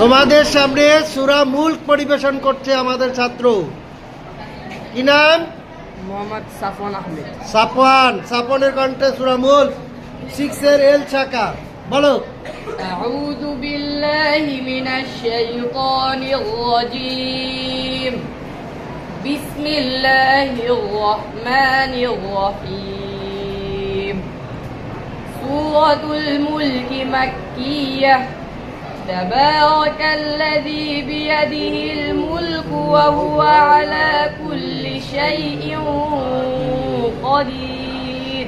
তোমাদের সামনে সুরা মুল্ক পরিবেশন করছে আমাদের ছাত্র কি নাম মোহাম্মদ সাফওয়ান আহমেদ সাপওয়ান সাপনের কণ্ঠে সুরা মুল্ক সিক্সের এল শাখা বলো أعوذ بالله من الشيطان الرجيم بسم الله الرحمن الرحيم سورة الملك مكية تبارك الذي بيده الملك وهو على كل شيء قدير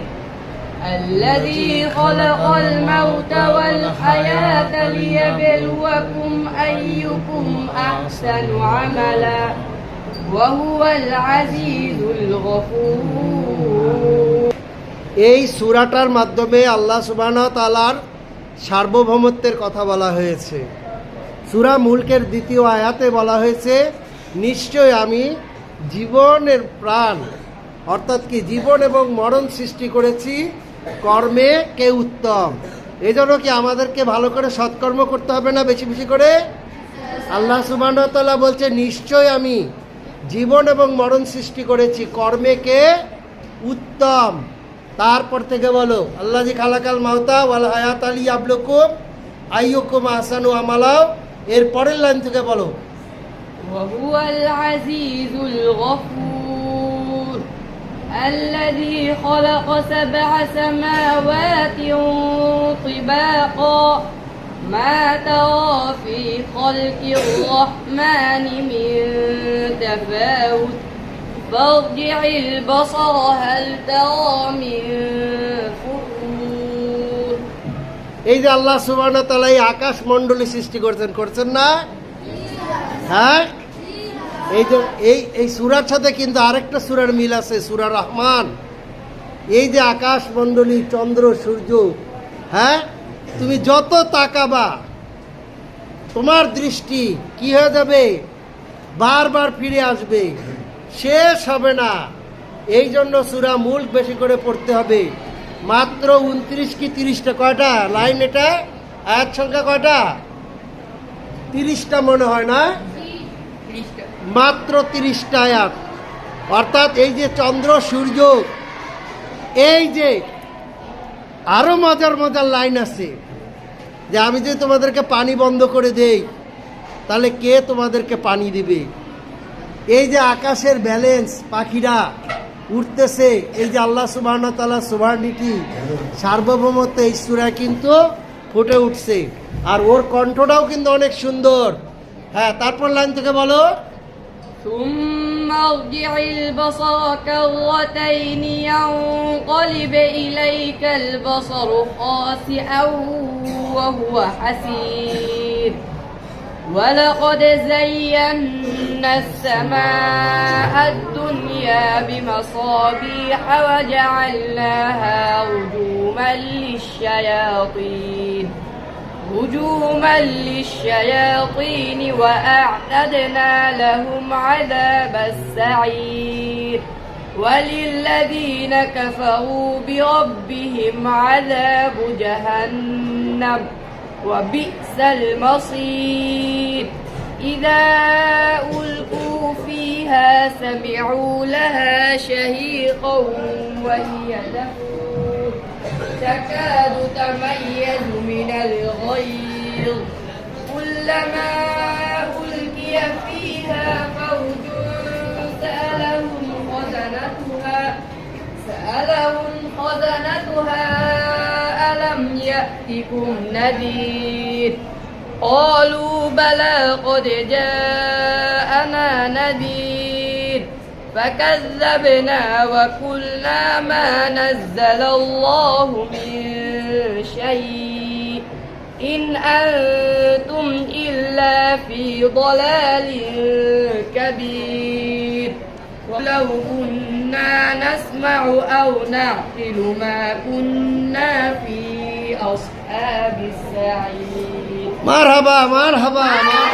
الذي خلق الموت والحياة ليبلوكم أيكم أحسن عملا وهو العزيز الغفور এই সুরাটার মাধ্যমে আল্লাহ সুবাহ তালার সার্বভৌমত্বের কথা বলা হয়েছে। সুরা মুলকের দ্বিতীয় আয়াতে বলা হয়েছে, নিশ্চয় আমি জীবনের প্রাণ, অর্থাৎ কি জীবন এবং মরণ সৃষ্টি করেছি, কর্মে কে উত্তম? এই জন্য কি আমাদেরকে ভালো করে সৎকর্ম করতে হবে না বেশি বেশি করে? আল্লাহ সুবাহ বলছে, নিশ্চয় আমি জীবন এবং মরণ সৃষ্টি করেছি, কর্মে কে উত্তম? তারপর থেকে বলো আল্লাহ জি খালাকাল মাহতা ওয়াল হায়াত আলী আবলুকুম আইয়ুকুম আহসানু আমালাও এর পরের লাইন থেকে বলো وهو العزيز الغفور الذي خلق سبع سماوات طباقا ما ترى في خلق الرحمن من تفاوت فارجع البصر هل ترى من فطور এই যে আল্লাহ সুবাহ তাআলা এই আকাশ মণ্ডলী সৃষ্টি করছেন করছেন না হ্যাঁ এই যে এই এই সুরার সাথে কিন্তু আরেকটা সুরার মিল আছে সুরা রহমান এই যে আকাশ মণ্ডলী চন্দ্র সূর্য হ্যাঁ তুমি যত তাকাবা তোমার দৃষ্টি কি হয়ে যাবে বারবার ফিরে আসবে শেষ হবে না। এই জন্য সুরা মূল বেশি করে পড়তে হবে। মাত্র উনত্রিশ কি তিরিশটা? কয়টা? লাইন এটা? আয়াত সংখ্যা কয়টা? তিরিশটা মনে হয় না? মাত্র তিরিশটা আয়াত। অর্থাৎ এই যে চন্দ্র, সূর্য, এই যে আরও মজার মজার লাইন আছে। যে আমি যদি তোমাদেরকে পানি বন্ধ করে দেই, তাহলে কে তোমাদেরকে পানি দিবে? এই যে আকাশের ব্যালেন্স পাখিরা উঠতেছে এই যে আল্লাহ সুবাহ তালা সুবাহিটি সার্বভৌমত্ব এই সুরা কিন্তু ফুটে উঠছে আর ওর কণ্ঠটাও কিন্তু অনেক সুন্দর হ্যাঁ তারপর লাইন থেকে বলো ثم ارجع البصر كرتين ينقلب إليك البصر خاسئا وهو حسير ولقد زينا السماء الدنيا بمصابيح وجعلناها رجوما للشياطين هجوما للشياطين وأعتدنا لهم عذاب السعير. وللذين كفروا بربهم عذاب جهنم. وبئس المصير. إذا ألقوا فيها سمعوا لها شهيقا وهي تكاد تميز من الغيظ. كلما ألقي فيها فوج سألهم خزنتها. سألهم خزنتها ألم يأتكم نذير. قالوا بلى قد جاءنا نذير. فكذبنا وقلنا ما نزل الله من شيء. إن أنتم إلا في ضلال كبير. ولو كنا نسمع أو نعقل ما كنا في أصحاب السعير مرحبا مرحبا مرحبا